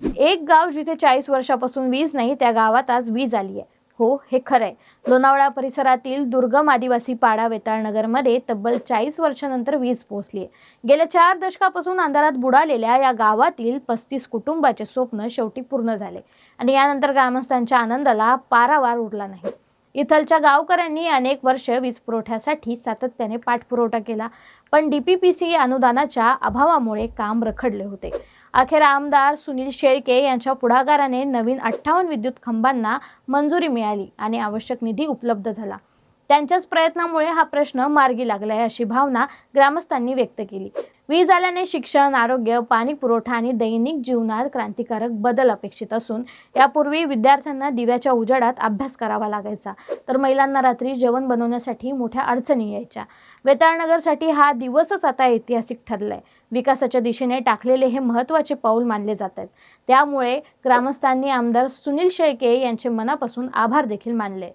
एक गाव जिथे चाळीस वर्षापासून वीज नाही त्या गावात आज वीज आली आहे हो हे खरंय. लोणावळा परिसरातील दुर्गम आदिवासी पाडा वेताळनगरमध्ये तब्बल चाळीस वर्षानंतर वीज पोहोचली आहे गेल्या चार दशकापासून अंधारात बुडालेल्या या गावातील पस्तीस कुटुंबाचे स्वप्न शेवटी पूर्ण झाले आणि यानंतर ग्रामस्थांच्या आनंदाला पारावार उरला नाही. इथलच्या गावकऱ्यांनी अनेक वर्ष वीज पुरवठ्यासाठी सातत्याने पाठपुरवठा केला पण डीपीपीसी अनुदानाच्या अभावामुळे काम रखडले होते. अखेर आमदार सुनील शेळके यांच्या पुढाकाराने नवीन अठ्ठावन्न विद्युत खांबांना मंजुरी मिळाली आणि आवश्यक निधी उपलब्ध झाला. त्यांच्याच प्रयत्नामुळे हा प्रश्न मार्गी लागलाय अशी भावना ग्रामस्थांनी व्यक्त केली. वीज आल्याने शिक्षण आरोग्य पाणी पुरवठा आणि दैनिक जीवनात क्रांतिकारक बदल अपेक्षित असून यापूर्वी विद्यार्थ्यांना दिव्याच्या उजाडात अभ्यास करावा लागायचा तर महिलांना रात्री जेवण बनवण्यासाठी मोठ्या अडचणी यायच्या. वेताळनगरसाठी हा दिवसच आता ऐतिहासिक ठरलाय. विकासाच्या दिशेने टाकलेले हे महत्त्वाचे पाऊल मानले जात आहेत त्यामुळे ग्रामस्थांनी आमदार सुनील शेळके यांचे मनापासून आभार देखील मानले.